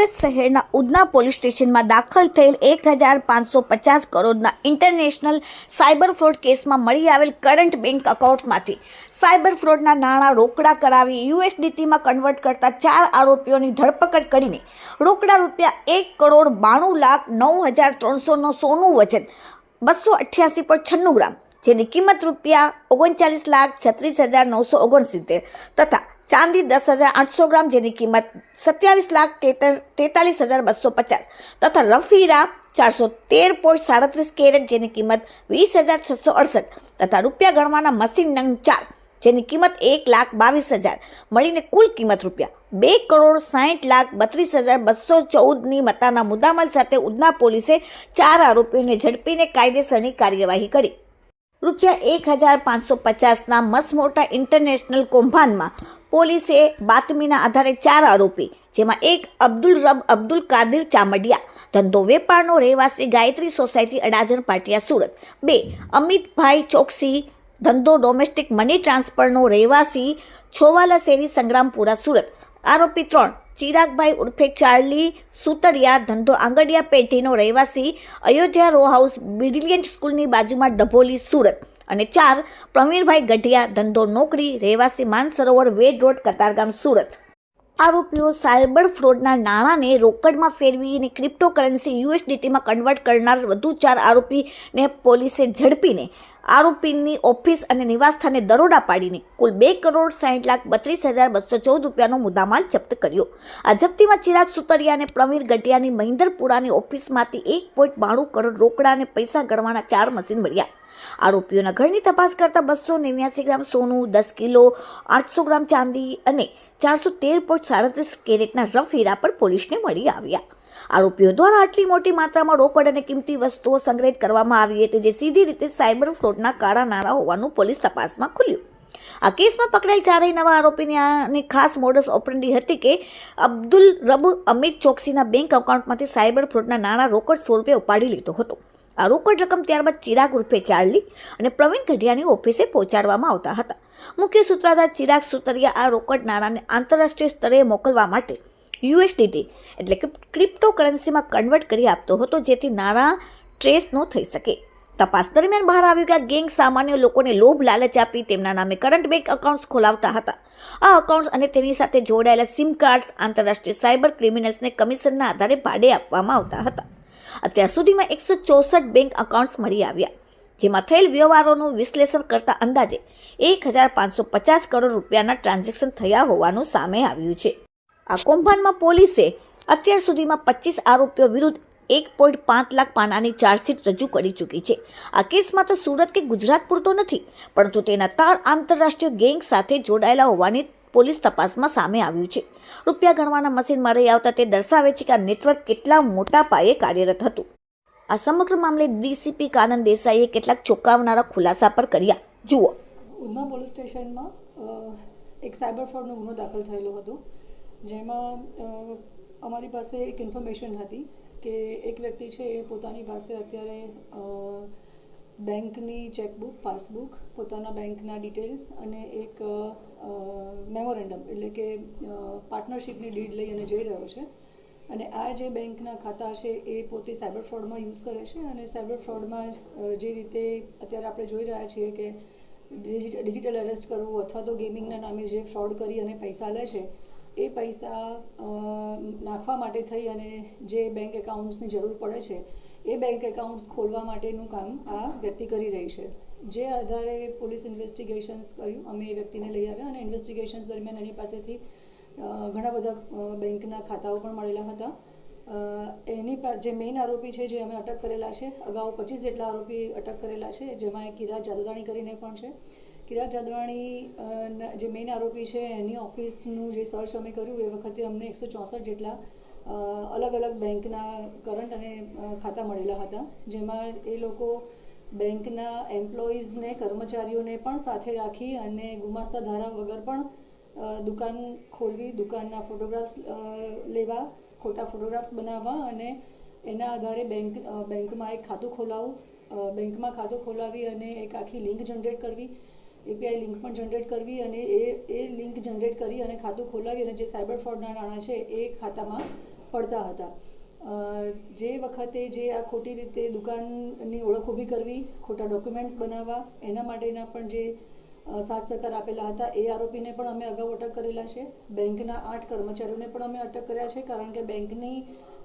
સુરત શહેરના ઉધના પોલીસ સ્ટેશનમાં દાખલ થયેલ એક હજાર પાંચસો પચાસ કરોડના ઇન્ટરનેશનલ સાયબર ફ્રોડ કેસમાં મળી આવેલ કરંટ બેંક એકાઉન્ટમાંથી સાયબર ફ્રોડના નાણાં રોકડા કરાવી યુએસડીટીમાં કન્વર્ટ કરતા ચાર આરોપીઓની ધરપકડ કરીને રોકડા રૂપિયા એક કરોડ બાણું લાખ નવ હજાર ત્રણસોનો સોનું વજન બસો અઠ્યાસી પોઈન્ટ છન્નું ગ્રામ, જેની કિંમત રૂપિયા ઓગણચાલીસ લાખ છત્રીસ હજાર નવસો ઓગણસિત્તેર તથા ચાંદી દસ હજાર આઠસો ગ્રામ, જેની કિંમત સત્યાવીસ લાખ તેતર- તેતાલીસ હજાર બસો પચાસ તથા રફીરા ચારસો તેર પોઈન્ટ સાડત્રીસ કેરેટ, જેની કિંમત વીસ હજાર છસો અડસઠ તથા રૂપિયા ગણવાના મશીન નંગ ચાર, જેની કિંમત એક લાખ બાવીસ હજાર. મળીને કુલ કિંમત રૂપિયા બે કરોડ સાહીઠ લાખ બત્રીસ હજાર બસો ચૌદની મતાના મુદ્દામાલ સાથે ઉધના પોલીસે ચાર આરોપીઓને ઝડપીને કાયદેસરની કાર્યવાહી કરી. રૂપિયા એક હજાર પાંચસો પચાસના મસમોટા ઇન્ટરનેશનલ કૌભાંડમાં પોલીસે બાતમીના આધારે ચાર આરોપી, જેમાં એક અબ્દુલ રબ અબ્દુલ કાદિર ચામડિયા, ધંધો વેપારનો રહેવાસી ગાયત્રી સોસાયટી અડાજણ પાટિયા સુરત, બે અમિતભાઈ ચોકસી, ધંધો ડોમેસ્ટિક મની ટ્રાન્સફરનો રહેવાસી છોવાલા શેરી સંગ્રામપુરા સુરત, આરોપી ત્રણ ચિરાગભાઈ ઉર્ફે ચાર્લી સુતરિયા, ધંધો આંગડિયા પેઢીનો રહેવાસી અયોધ્યા રો હાઉસ બ્રિલિયન્ટ સ્કૂલની બાજુમાં ડભોલી સુરત. અને ચાર, પ્રવીણભાઈ ગઢિયા, ધંધો નોકરી, રહેવાસી માનસરોવર વેડ રોડ કતારગામ સુરત. આરોપીઓ સાયબર ફ્રોડના નાણાંને રોકડમાં ફેરવીને ક્રિપ્ટોકરન્સી યુએસડીટીમાં કન્વર્ટ કરનાર વધુ ચાર આરોપીને પોલીસે ઝડપીને આરોપીની ઓફિસ અને નિવાસસ્થાને દરોડા પાડીને કુલ બે કરોડ સાઠ લાખ બત્રીસ હજાર બસો ચૌદ રૂપિયાનો મુદ્દામાલ જપ્ત કર્યો. આ જપ્તીમાં ચિરાગ સુતરિયા અને પ્રવીર ગઢિયાની મહિન્દરપુરાની ઓફિસમાંથી એક પોઈન્ટ બાણું કરોડ રોકડા અને પૈસા ગણવાના ચાર મશીન મળ્યા. આરોપીઓના ઘરની તપાસ કરતા બસો નેવ્યાસી ગ્રામ સોનું, દસ કિલો, આઠસો ગ્રામ ચાંદી અને ચારસો તેર પોઈન્ટ સાડત્રીસ કેરેટના રફ હીરા પણ પોલીસને મળી આવ્યા. આરોપીઓ દ્વારા આટલી મોટી માત્રામાં રોકડ અને કિંમતી વસ્તુઓ સંગ્રહિત કરવામાં આવી હતી, જે સીધી રીતે સાયબર ફ્રોડના કાળા નાણાં હોવાનું પોલીસ તપાસમાં ખુલ્યું. આ કેસમાં પકડાયેલ ચારેય નવા આરોપીની ખાસ મોડસ ઓપરેન્ડી હતી કે અબ્દુલ રબ અમિત ચોકસીના બેંક એકાઉન્ટમાંથી સાયબર ફ્રોડના નાણાં રોકડ સ્વરૂપે ઉપાડી લીધો હતો. આ રોકડ રકમ ત્યારબાદ ચિરાગ ઉર્ફે ચાર્લી અને પ્રવીણ ગઢિયાની ઓફિસે પહોંચાડવામાં આવતા હતા. મુખ્ય સૂત્રધાર ચિરાગ સુતરિયા આ રોકડ નાણાંને આંતરરાષ્ટ્રીય સ્તરે મોકલવા માટે યુએસડીટી એટલે કે ક્રિપ્ટોકરન્સીમાં કન્વર્ટ કરી આપતો હતો, જેથી નાણાં ટ્રેસ ન થઈ શકે. તપાસ દરમિયાન બહાર આવ્યું કે આ ગેંગ સામાન્ય લોકોને લોભ લાલચ આપી તેમના નામે કરંટ બેંક એકાઉન્ટ્સ ખોલાવતા હતા. આ એકાઉન્ટ્સ અને તેની સાથે જોડાયેલા સિમ કાર્ડ્સ આંતરરાષ્ટ્રીય સાયબર ક્રિમિનલ્સને કમિશનના આધારે ભાડે આપવામાં આવતા હતા. અત્યાર સુધીમાં એકસો ચોસઠ બેંક એકાઉન્ટ્સ મળી આવ્યા. જેમાં થયેલ વ્યવહારોનું વિશ્લેષણ કરતા અંદાજે એક હજાર પાંચસો પચાસ કરોડ રૂપિયાના ટ્રાન્ઝેક્શન થયા હોવાનું સામે આવ્યું છે. આ કૌભાંડમાં પોલીસે અત્યાર સુધીમાં પચીસ આરોપીઓ વિરુદ્ધ એક પોઈન્ટ પાંચ લાખ પાનાની ચાર્જશીટ રજૂ કરી ચૂકી છે. આ કેસમાં તો સુરત કે ગુજરાત પૂરતો નથી, પરંતુ તેના તાર આંતરરાષ્ટ્રીય ગેંગ સાથે જોડાયેલા હોવાની પોલીસ તપાસમાં સામે આવ્યું છે. રૂપિયા ગણવાના મશીન મળી આવતા તે દર્શાવે છે કે આ નેટવર્ક કેટલા મોટા પાયે કાર્યરત હતું. આ સમગ્ર મામલે ડીસીપી કાનંદ દેસાઈએ કેટલાક ચોંકાવનારા ખુલાસા પર કર્યા. જુઓ. ઉના પોલીસ સ્ટેશનમાં એક સાયબર ફ્રોડનો ગુનો દાખલ થયેલો હતો, જેમાં અમારી પાસે એક ઇન્ફોર્મેશન હતી કે એક વ્યક્તિ છે એ પોતાની પાસે અત્યારે બેંકની ચેકબુક, પાસબુક, પોતાના બેંકના ડિટેલ્સ અને એક મેમોરેન્ડમ એટલે કે પાર્ટનરશિપની ડીડ લઈ અને જઈ રહ્યો છે. અને આ જે બેંકના ખાતા છે એ પોતે સાયબર ફ્રોડમાં યુઝ કરે છે અને સાયબર ફ્રોડમાં જે રીતે અત્યારે આપણે જોઈ રહ્યા છીએ કે ડિજિટલ અરેસ્ટ કરવું અથવા તો ગેમિંગના નામે જે ફ્રોડ કરી અને પૈસા લે છે, એ પૈસા નાખવા માટે થઈ અને જે બેંક એકાઉન્ટ્સની જરૂર પડે છે એ બેંક એકાઉન્ટ્સ ખોલવા માટેનું કામ આ વ્યક્તિ કરી રહી છે. જે આધારે પોલીસ ઇન્વેસ્ટિગેશન્સ કર્યું, અમે એ વ્યક્તિને લઈ આવ્યા અને ઇન્વેસ્ટિગેશન્સ દરમિયાન એની પાસેથી ઘણા બધા બેંકના ખાતાઓ પણ મળેલા હતા. એની જે મેઇન આરોપી છે જે અમે અટક કરેલા છે, અગાઉ પચીસ જેટલા આરોપી અટક કરેલા છે, જેમાં એ કિરાત જાદવાણી કરીને પણ છે. કિરાજ જાદવાણી જે મેઇન આરોપી છે, એની ઓફિસનું જે સર્ચ અમે કર્યું, એ વખતે અમને એકસો ચોસઠ જેટલા અલગ અલગ બેંકના કરંટ અને ખાતા મળેલા હતા, જેમાં એ લોકો બેંકના એમ્પ્લોઈઝને કર્મચારીઓને પણ સાથે રાખી અને ગુમાસ્તા ધારા વગર પણ દુકાન ખોલવી, દુકાનના ફોટોગ્રાફ્સ લેવા, ખોટા ફોટોગ્રાફ્સ બનાવવા અને એના આધારે બેંક બેંકમાં એક ખાતું ખોલાવવું બેંકમાં ખાતું ખોલાવી અને એક આખી લિંક જનરેટ કરવી, એપીઆઈ લિંક પણ જનરેટ કરવી અને એ એ લિંક જનરેટ કરી અને ખાતું ખોલાવી અને જે સાયબર ફ્રોડના નાણાં છે એ ખાતામાં પડતા હતા. જે વખતે જે આ ખોટી રીતે દુકાનની ઓળખ ઊભી કરવી, ખોટા ડોક્યુમેન્ટ્સ બનાવવા, એના માટેના પણ જે સાથ સહકાર આપેલા હતા, એ આરોપીને પણ અમે અગાઉ અટક કરેલા છે. બેંકના આઠ કર્મચારીઓને પણ અમે અટક કર્યા છે, કારણ કે બેંકની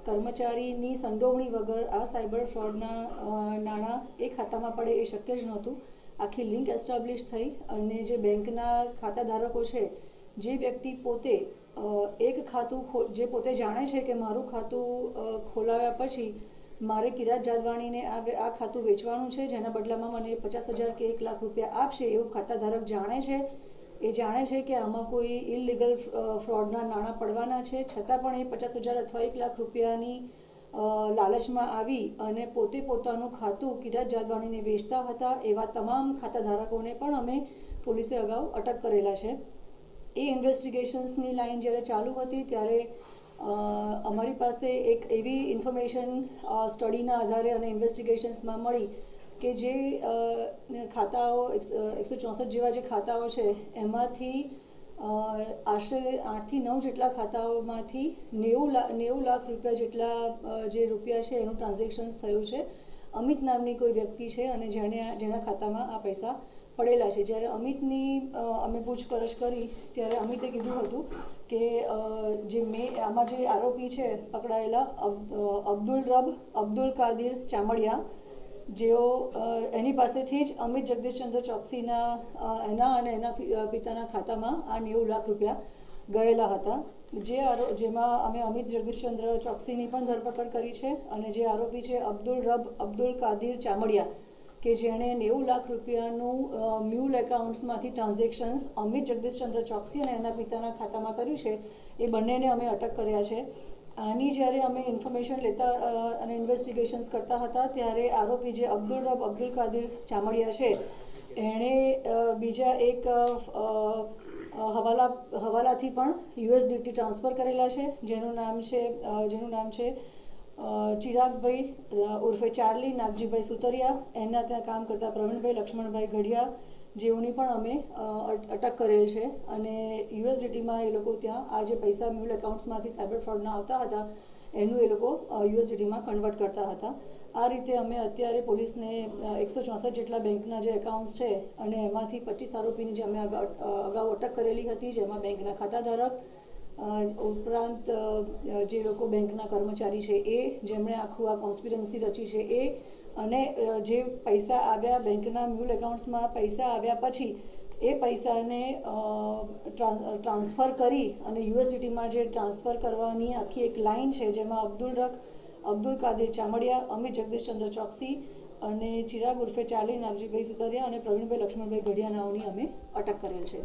કર્મચારીની સંડોવણી વગર આ સાયબર ફ્રોડના નાણાં એ ખાતામાં પડે એ શક્ય જ નહોતું. આખી લિંક એસ્ટાબ્લિશ થઈ અને જે બેંકના ખાતાધારકો છે, જે વ્યક્તિ પોતે એક ખાતું જે પોતે જાણે છે કે મારું ખાતું ખોલાવ્યા પછી મારે કિરાત જાદવાણીને આ આ ખાતું વેચવાનું છે, જેના બદલામાં મને પચાસ હજાર કે એક લાખ રૂપિયા આપશે એવું ખાતા ધારક જાણે છે. એ જાણે છે કે આમાં કોઈ ઇલીગલ ફ્રોડના નાણાં પડવાના છે. છતાં પણ એ પચાસ હજાર અથવા એક લાખ રૂપિયાની લાલચમાં આવી અને પોતે પોતાનું ખાતું કિરાત જાદવાણીને વેચતા હતા એવા તમામ ખાતા ધારકોને પણ અમે પોલીસે અગાઉ અટક કરેલા છે. એ ઇન્વેસ્ટિગેશન્સની લાઈન જ્યારે ચાલુ હતી ત્યારે અમારી પાસે એક એવી ઇન્ફોર્મેશન સ્ટડીના આધારે અને ઇન્વેસ્ટિગેશન્સમાં મળી કે જે ખાતાઓ એકસો ચોસઠ જેવા જે ખાતાઓ છે, એમાંથી આશરે આઠથી નવ જેટલા ખાતાઓમાંથી નેવું લાખ નેવું લાખ રૂપિયા જેટલા જે રૂપિયા છે એનું ટ્રાન્ઝેક્શન્સ થયું છે. અમિત નામની કોઈ વ્યક્તિ છે અને જેણે જેના ખાતામાં આ પૈસા પડેલા છે. જ્યારે અમિતની અમે પૂછપરછ કરી, ત્યારે અમિતે કીધું હતું કે જે મેં, આમાં જે આરોપી છે, પકડાયેલા અબ્દુલ રબ, અબ્દુલ કાદિર ચામડિયા, જેઓ એની પાસેથી જ અમિત જગદીશચંદ્ર ચોકસીના એના અને એના પિતાના ખાતામાં આ નેવું લાખ રૂપિયા ગયેલા હતા. જે આરો, જેમાં અમે અમિત જગદીશચંદ્ર ચોકસીની પણ ધરપકડ કરી છે અને જે આરોપી છે અબ્દુલ રબ, અબ્દુલ કાદિર ચામડિયા કે જેણે નેવું લાખ રૂપિયાનું મ્યુલ એકાઉન્ટ્સમાંથી ટ્રાન્ઝેક્શન્સ અમિત જગદીશચંદ્ર ચોકસી અને એના પિતાના ખાતામાં કર્યું છે, એ બંનેને અમે અટક કર્યા છે. આની જ્યારે અમે ઇન્ફોર્મેશન લેતા અને ઇન્વેસ્ટિગેશન્સ કરતા હતા, ત્યારે આરોપી જે અબ્દુલ રબ, અબ્દુલ કાદિર ચામડિયા છે, એણે બીજા એક હવાલા, હવાલાથી પણ યુએસડીટી ટ્રાન્સફર કરેલા છે, જેનું નામ છે જેનું નામ છે ચિરાગભાઈ ઉર્ફે ચાર્લી, નાગજીભાઈ સુતરિયા એના ત્યાં કામ કરતા પ્રવીણભાઈ, લક્ષ્મણભાઈ ઘડિયા જેઓની પણ અમે અટક કરેલ છે. અને યુએસડીટીમાં એ લોકો ત્યાં આ જે પૈસા મ્યુલ એકાઉન્ટ્સમાંથી સાયબર ફ્રોડના આવતા હતા, એનું એ લોકો યુએસડીટીમાં કન્વર્ટ કરતા હતા. આ રીતે અમે અત્યારે પોલીસને એકસો ચોસઠ જેટલા બેંકના જે એકાઉન્ટ્સ છે અને એમાંથી પચીસ આરોપીની જે અમે અગાઉ અટક કરેલી હતી, જેમાં બેંકના ખાતાધારક ઉપરાંત જે લોકો બેંકના કર્મચારી છે એ, જેમણે આખું આ કોન્સ્પિરન્સી રચી છે એ, અને જે પૈસા આવ્યા બેંકના મ્યુલ એકાઉન્ટ્સમાં પૈસા આવ્યા પછી, એ પૈસાને ટ્રાન્સફર કરી અને યુએસડીટીમાં જે ટ્રાન્સફર કરવાની આખી એક લાઇન છે, જેમાં અબ્દુલ રખ અબ્દુલ કાદિર ચામડિયા, અમિત જગદીશચંદ્ર ચોકસી અને ચિરાગ ઉર્ફે ચાલી નાગજીભાઈ સુતરિયા અને પ્રવીણભાઈ લક્ષ્મણભાઈ ગઢિયાનાઓની અમે અટક કરેલ છે.